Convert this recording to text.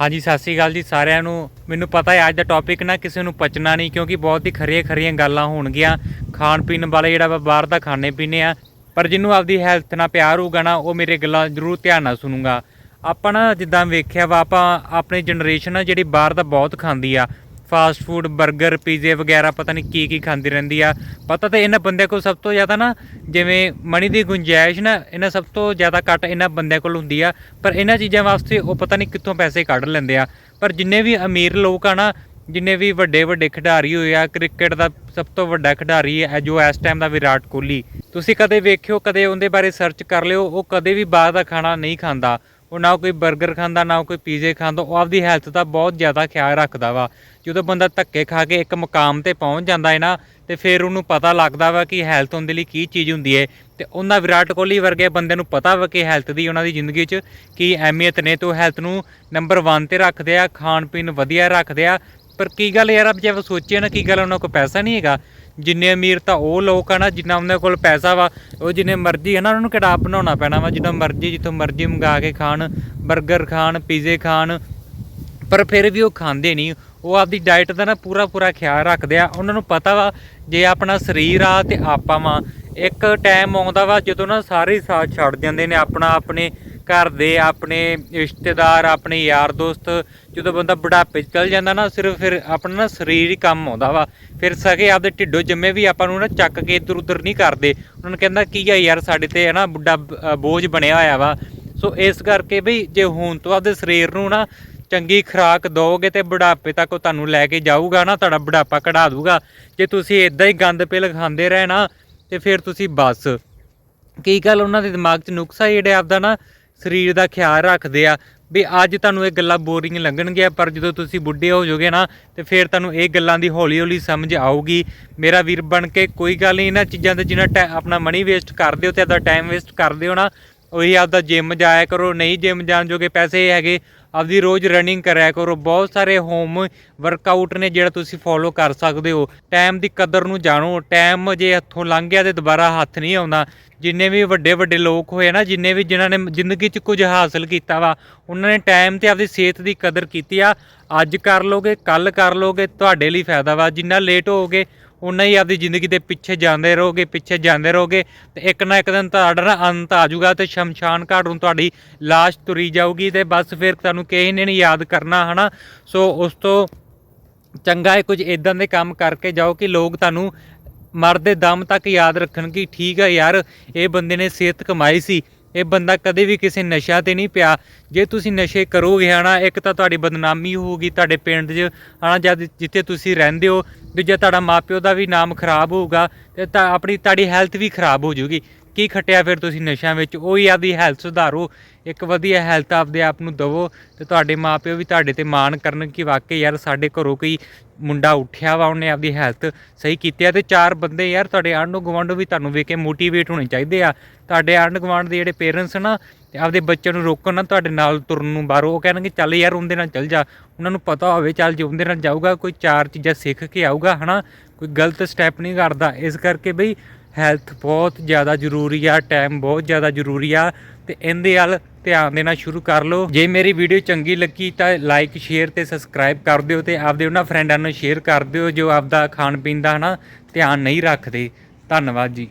ਹਾਂਜੀ, ਸਤਿ ਸ੍ਰੀ ਅਕਾਲ ਜੀ ਸਾਰਿਆਂ ਨੂੰ। ਮੈਨੂੰ ਪਤਾ ਹੈ ਅੱਜ ਦਾ ਟੌਪਿਕ ਨਾ ਕਿਸੇ ਨੂੰ ਪਚਣਾ ਨਹੀਂ, ਕਿਉਂਕਿ ਬਹੁਤ ਹੀ ਖਰੀਆਂ ਖਰੀਆਂ ਗੱਲਾਂ ਹੋਣਗੀਆਂ। ਖਾਣ ਪੀਣ ਵਾਲੇ ਜਿਹੜਾ ਵਾ ਬਾਹਰ ਦਾ ਖਾਣੇ ਪੀਣੇ ਆ, ਪਰ ਜਿਹਨੂੰ ਆਪਦੀ ਹੈਲਥ ਨਾਲ ਪਿਆਰ ਹੋਊਗਾ ਨਾ, ਉਹ ਮੇਰੇ ਗੱਲਾਂ ਜ਼ਰੂਰ ਧਿਆਨ ਨਾਲ ਸੁਣੂਗਾ। ਆਪਾਂ ਨਾ ਜਿੱਦਾਂ ਵੇਖਿਆ ਵਾ, ਆਪਾਂ ਆਪਣੀ ਜਨਰੇਸ਼ਨ ਆ ਜਿਹੜੀ ਬਾਹਰ ਦਾ ਬਹੁਤ ਖਾਂਦੀ ਆ ਫਾਸਟ ਫੂਡ 버ਗਰ ਪੀਜ਼ੇ ਵਗੈਰਾ ਪਤਾ ਨਹੀਂ ਕੀ ਕੀ ਖਾਂਦੀ ਰਹਿੰਦੀ ਆ। ਪਤਾ ਤਾਂ ਇਹਨਾਂ ਬੰਦਿਆਂ ਕੋਲ ਸਭ ਤੋਂ ਜ਼ਿਆਦਾ ਨਾ ਜਿਵੇਂ ਮਣੀ ਦੀ ਗੁੰਜਾਇਸ਼ ਨਾ, ਇਹਨਾਂ ਸਭ ਤੋਂ ਜ਼ਿਆਦਾ ਘੱਟ ਇਹਨਾਂ ਬੰਦਿਆਂ ਕੋਲ ਹੁੰਦੀ ਆ। ਪਰ ਇਹਨਾਂ ਚੀਜ਼ਾਂ ਵਾਸਤੇ ਉਹ ਪਤਾ ਨਹੀਂ ਕਿੱਥੋਂ ਪੈਸੇ ਕੱਢ ਲੈਂਦੇ ਆ। ਪਰ ਜਿੰਨੇ ਵੀ ਅਮੀਰ ਲੋਕ ਆ ਨਾ, ਜਿੰਨੇ ਵੀ ਵੱਡੇ ਵੱਡੇ ਖਿਡਾਰੀ ਹੋਏ ਆ, ਕ੍ਰਿਕਟ ਦਾ ਸਭ ਤੋਂ ਵੱਡਾ ਖਿਡਾਰੀ ਹੈ ਜੋ ਇਸ ਟਾਈਮ ਦਾ ਵਿਰਾਟ ਕੋਹਲੀ। ਤੁਸੀਂ ਕਦੇ ਵੇਖਿਓ, ਕਦੇ ਉਹਦੇ ਬਾਰੇ ਸਰਚ ਕਰ ਲਿਓ, ਉਹ ਕਦੇ ਵੀ ਬਾਹਰ ਦਾ ਖਾਣਾ ਨਹੀਂ ਖਾਂਦਾ। ਉਹ ਨਾ ਕੋਈ 버ਗਰ ਖਾਂਦਾ, ਨਾ ਕੋਈ ਪੀਜ਼ੇ ਖਾਂਦਾ, ਉਹ ਆਪਦੀ ਹੈਲਥ ਦਾ ਬਹੁਤ ਜ਼ਿਆਦਾ ਖਿਆਲ ਰੱਖਦਾ ਵਾ। ਜਦੋਂ ਬੰਦਾ ਧੱਕੇ ਖਾ ਕੇ ਇੱਕ ਮੁਕਾਮ ਤੇ ਪਹੁੰਚ ਜਾਂਦਾ ਹੈ ਨਾ, ਤੇ ਫਿਰ ਉਹਨੂੰ ਪਤਾ ਲੱਗਦਾ ਵਾ ਕਿ ਹੈਲਥ ਉਹਦੇ ਲਈ ਕੀ ਚੀਜ਼ ਹੁੰਦੀ ਹੈ ਤੇ ਉਹਨਾਂ ਵਿਰਾਟ ਕੋਹਲੀ ਵਰਗੇ ਬੰਦੇ ਨੂੰ ਪਤਾ ਵਾ ਕਿ ਹੈਲਥ ਦੀ ਉਹਨਾਂ ਦੀ ਜ਼ਿੰਦਗੀ 'ਚ ਕੀ ਅਹਿਮੀਅਤ ਨੇ, ਤੇ ਉਹ ਹੈਲਥ ਨੂੰ ਨੰਬਰ 1 ਤੇ ਰੱਖਦੇ ਆ ਖਾਣ ਪੀਣ ਵਧੀਆ ਰੱਖਦੇ ਆ। ਪਰ ਕੀ ਗੱਲ ਯਾਰ ਜੇ ਆਪਾਂ ਸੋਚੀਏ ਨਾ, ਕੀ ਗੱਲ ਉਹਨਾਂ ਕੋਲ ਪੈਸਾ ਨਹੀਂ ਹੈਗਾ। ਜਿੰਨੇ ਅਮੀਰ ਤਾਂ ਉਹ ਲੋਕ ਆ ਨਾ, ਜਿੰਨਾ ਉਹਨਾਂ ਕੋਲ ਪੈਸਾ ਵਾ, ਉਹ ਜਿੰਨੇ ਮਰਜ਼ੀ ਹੈ ਨਾ, ਉਹਨਾਂ ਨੂੰ ਕਿਹੜਾ ਬਣਾਉਣਾ ਪੈਣਾ ਵਾ, ਜਿੱਦਾਂ ਮਰਜ਼ੀ, ਜਿੱਥੋਂ ਮਰਜ਼ੀ ਮੰਗਾ ਕੇ ਖਾਣ 버ਗਰ ਖਾਣ, ਪੀਜ਼ੇ ਖਾਣ, ਪਰ ਫਿਰ ਵੀ ਉਹ ਖਾਂਦੇ ਨਹੀਂ। ਉਹ ਆਪਦੀ ਡਾਈਟ ਦਾ ਨਾ ਪੂਰਾ ਪੂਰਾ ਖਿਆਲ ਰੱਖਦੇ ਆ। ਉਹਨਾਂ ਨੂੰ ਪਤਾ ਵਾ, ਜੇ ਆਪਣਾ ਸਰੀਰ ਆ ਤੇ ਆਪਾਂ ਵਾ। ਇੱਕ ਟਾਈਮ ਆਉਂਦਾ ਵਾ, ਜਦੋਂ ਨਾ ਸਾਰੇ ਸਾਥ ਛੱਡ ਜਾਂਦੇ ਨੇ ਆਪਣਾ ਆਪਣੇ ਘਰ ਦੇ ਆਪਣੇ ਰਿਸ਼ਤੇਦਾਰ ਆਪਣੇ ਯਾਰ ਦੋਸਤ ਜਦੋਂ ਬੰਦਾ ਬੁਢਾਪੇ 'ਚ ਚਲ ਜਾਂਦਾ ਨਾ ਸਿਰਫ ਫਿਰ ਆਪਣਾ ਨਾ ਸਰੀਰ ਹੀ ਕੰਮ ਆਉਂਦਾ ਵਾ। ਫਿਰ ਸਕੇ ਆਪਦੇ ਢਿੱਡੋਂ ਜੰਮੇ ਵੀ ਆਪਾਂ ਨੂੰ ਨਾ ਚੱਕ ਕੇ ਇੱਧਰ ਉੱਧਰ ਨਹੀਂ ਕਰਦੇ। ਉਹਨਾਂ ਨੂੰ ਕਹਿੰਦਾ ਕੀ ਆ ਯਾਰ ਸਾਡੇ ਤੇ ਹੈ ਨਾ ਬੁੱਢਾ ਅ, ਬੋਝ ਬਣਿਆ ਹੋਇਆ ਵਾ। ਸੋ ਇਸ ਕਰਕੇ ਬਈ ਜੇ ਹੁਣ ਤੋਂ ਆਪਦੇ ਸਰੀਰ ਨੂੰ ਨਾ ਚੰਗੀ ਖੁਰਾਕ ਦੋਗੇ ਤੇ ਬੁਢਾਪੇ ਤੱਕ ਉਹ ਤੁਹਾਨੂੰ ਲੈ ਕੇ ਜਾਊਗਾ ਨਾ ਤੁਹਾਡਾ ਬੁਢਾਪਾ ਕਢਾ ਦੂਗਾ ਜੇ ਤੁਸੀਂ ਇਦਾਂ ਹੀ ਗੰਦ ਪਿਲ ਖਾਂਦੇ ਰਹੇ ਨਾ ਤੇ ਫਿਰ ਤੁਸੀਂ ਬਸ। ਕੀ ਗੱਲ ਉਹਨਾਂ ਦੇ ਦਿਮਾਗ 'ਚ ਨੁਕਸਾ ਜਿਹੜਾ ਆਪਦਾ ਨਾ ਸਰੀਰ ਦਾ ਖਿਆਲ ਰੱਖਦੇ ਆ ਵੀ ਅੱਜ ਤੁਹਾਨੂੰ ਇਹ ਗੱਲਾਂ ਬੋਰਿੰਗ ਲੱਗਣਗੀਆਂ, ਪਰ ਜਦੋਂ ਤੁਸੀਂ ਬੁੱਢੇ ਹੋ ਜਾਓਗੇ ਨਾ, ਤੇ ਫਿਰ ਤੁਹਾਨੂੰ ਇਹ ਗੱਲਾਂ ਦੀ ਹੌਲੀ ਹੌਲੀ ਸਮਝ ਆਊਗੀ। ਮੇਰਾ ਵੀਰ ਬਣ ਕੇ ਕੋਈ ਗੱਲ ਨਹੀਂ ਇਹਨਾਂ ਚੀਜ਼ਾਂ ਤੇ ਜਿੰਨਾ ਟੈ- ਆਪਣਾ ਮਨੀ ਵੇਸਟ ਕਰਦੇ ਹੋ ਤੇ ਆਪਦਾ ਟਾਈਮ ਵੇਸਟ ਕਰਦੇ ਹੋ ਨਾ ਉਹੀ ਆਪਦਾ ਜਿਮ ਜਾਇਆ ਕਰੋ, ਨਹੀਂ ਜਿਮ ਜਾਣ ਜੋਗੇ ਪੈਸੇ ਹੈਗੇ, ਆਪਦੀ ਰੋਜ਼ ਰਨਿੰਗ ਕਰਿਆ ਕਰੋ। ਬਹੁਤ ਸਾਰੇ ਹੋਮ ਵਰਕਆਊਟ ਨੇ ਜਿਹੜਾ ਤੁਸੀਂ ਫੋਲੋ ਕਰ ਸਕਦੇ ਹੋ। ਟਾਈਮ ਦੀ ਕਦਰ ਨੂੰ ਜਾਣੋ। ਟਾਈਮ ਜੇ ਹੱਥੋਂ ਲੰਘ ਗਿਆ ਤੇ ਦੁਬਾਰਾ ਹੱਥ ਨਹੀਂ ਆਉਂਦਾ। ਜਿੰਨੇ ਵੀ ਵੱਡੇ ਵੱਡੇ ਲੋਕ ਹੋਏ ਨਾ, ਜਿੰਨੇ ਵੀ ਜਿਨ੍ਹਾਂ ਨੇ ਜ਼ਿੰਦਗੀ 'ਚ ਕੁਝ ਹਾਸਲ ਕੀਤਾ ਵਾ, ਉਹਨਾਂ ਨੇ ਟਾਈਮ ਤੇ ਆਪਦੀ ਸਿਹਤ ਦੀ ਕਦਰ ਕੀਤੀ ਆ। ਅੱਜ ਕਰ ਲੋਗੇ ਕੱਲ ਕਰ ਲੋਗੇ, ਤੁਹਾਡੇ ਲਈ ਫਾਇਦਾ ਵਾ। ਜਿੰਨਾ ਲੇਟ ਹੋਗੇ ਉਨਾ ਹੀ ਆਪਦੀ ਜ਼ਿੰਦਗੀ ਦੇ ਪਿੱਛੇ ਜਾਂਦੇ ਰਹੋਗੇ, ਪਿੱਛੇ ਜਾਂਦੇ ਰਹੋਗੇ ਤੇ ਇੱਕ ਨਾ ਇੱਕ ਦਿਨ ਤੁਹਾਡਾ ਨਾ ਅੰਤ ਆ ਜਾਊਗਾ ਤੇ ਸ਼ਮਸ਼ਾਨ ਘਾਟ ਨੂੰ ਤੁਹਾਡੀ ਲਾਸ਼ ਤੁਰੀ ਜਾਊਗੀ ਤੇ ਬਸ ਫਿਰ ਤੁਹਾਨੂੰ ਕਿਸੇ ਨੇ ਨਹੀਂ ਯਾਦ ਕਰਨਾ, ਹਨਾ? ਸੋ ਉਸ ਤੋਂ ਚੰਗਾ ਹੈ ਕੁਝ ਇਦਾਂ ਦੇ ਕੰਮ ਕਰਕੇ ਜਾਓ ਕਿ ਲੋਕ ਤੁਹਾਨੂੰ ਮਰਦੇ ਦਮ ਤੱਕ ਯਾਦ ਰੱਖਣ ਕਿ ਠੀਕ ਹੈ ਯਾਰ, ਇਹ ਬੰਦੇ ਨੇ ਸਿਹਤ ਕਮਾਈ ਸੀ। ਇਹ ਬੰਦਾ ਕਦੇ ਵੀ ਕਿਸੇ ਨਸ਼ਾ ਤੇ ਨਹੀਂ ਪਿਆ। ਜੇ ਤੁਸੀਂ ਨਸ਼ੇ ਕਰੋਗੇ ਹਨਾ, ਇੱਕ ਤਾਂ ਤੁਹਾਡੀ ਬਦਨਾਮੀ ਹੋਊਗੀ ਤੁਹਾਡੇ ਪਿੰਡ 'ਚ, ਹਨਾ, ਜਦ ਜਿੱਥੇ ਤੁਸੀਂ ਰਹਿੰਦੇ ਹੋ। ਦੂਜਾ ਤੁਹਾਡਾ ਮਾਪਿਓ ਦਾ ਵੀ ਨਾਮ ਖਰਾਬ ਹੋਊਗਾ ਤੇ ਤਾਂ ਆਪਣੀ, ਤੁਹਾਡੀ ਹੈਲਥ ਵੀ ਖਰਾਬ ਹੋ ਜਾਊਗੀ। ਕੀ ਖੱਟਿਆ ਫਿਰ ਤੁਸੀਂ ਨਸ਼ਿਆਂ ਵਿੱਚ? ਉਹੀ ਆਪਦੀ ਹੈਲਥ ਸੁਧਾਰੋ। ਇੱਕ ਵਧੀਆ ਹੈਲਥ ਆਪਦੇ ਆਪ ਨੂੰ ਦਵੋ ਤੇ ਤੁਹਾਡੇ ਮਾਪਿਓ ਵੀ ਤੁਹਾਡੇ ਤੇ ਮਾਣ ਕਰਨ ਕਿ ਵਾਕਈ ਯਾਰ ਸਾਡੇ ਘਰੋਂ ਕੋਈ ਮੁੰਡਾ ਉੱਠਿਆ ਵਾ, ਉਹਨੇ ਆਪਦੀ ਹੈਲਥ ਸਹੀ ਕੀਤੀ ਆ ਤੇ ਚਾਰ ਬੰਦੇ ਯਾਰ ਤੁਹਾਡੇ ਆਂਢੋ ਗੁਆਂਢੋ ਵੀ ਤੁਹਾਨੂੰ ਵੇਖ ਕੇ ਮੋਟੀਵੇਟ ਹੋਣੇ ਚਾਹੀਦੇ ਆ। ਤੁਹਾਡੇ ਆਂਢ ਗੁਆਂਢ ਦੇ ਜਿਹੜੇ ਪੇਰੈਂਟਸ ਨਾ ਤੇ ਆਪਦੇ ਬੱਚਿਆਂ ਨੂੰ ਰੋਕਣ ਨਾ, ਤੁਹਾਡੇ ਨਾਲ ਤੁਰਨ ਨੂੰ ਬਾਹਰੋਂ, ਉਹ ਕਹਿਣਗੇ, ਚੱਲ ਯਾਰ ਉਹਦੇ ਨਾਲ ਚੱਲ ਜਾ। ਉਹਨਾਂ ਨੂੰ ਪਤਾ ਹੋਵੇ, ਚੱਲ ਜੇ ਉਹਦੇ ਨਾਲ ਜਾਊਗਾ, ਕੋਈ ਚਾਰ ਚੀਜ਼ਾਂ ਸਿੱਖ ਕੇ ਆਊਗਾ, ਹਨਾ? ਕੋਈ ਗਲਤ ਸਟੈਪ ਨਹੀਂ ਕਰਦਾ। ਇਸ ਕਰਕੇ ਬਈ ਹੈਲਥ ਬਹੁਤ ਜ਼ਿਆਦਾ ਜ਼ਰੂਰੀ ਆ ਟਾਈਮ ਬਹੁਤ ਜ਼ਿਆਦਾ ਜ਼ਰੂਰੀ ਆ, ਤੇ ਇਹਦੇ ਵੱਲ ਧਿਆਨ ਦੇਣਾ ਸ਼ੁਰੂ ਕਰ ਲਓ। ਜੇ ਮੇਰੀ ਵੀਡੀਓ ਚੰਗੀ ਲੱਗੀ ਤਾਂ ਲਾਈਕ ਸ਼ੇਅਰ ਤੇ ਸਬਸਕ੍ਰਾਈਬ ਕਰ ਦਿਓ ਤੇ ਆਪਦੇ ਉਹਨਾਂ ਫਰੈਂਡਾਂ ਨੂੰ ਸ਼ੇਅਰ ਕਰ ਦਿਓ ਜੋ ਆਪਦਾ ਖਾਣ ਪੀਣ ਦਾ ਹਨਾ ਧਿਆਨ ਨਹੀਂ ਰੱਖਦੇ। ਧੰਨਵਾਦ ਜੀ।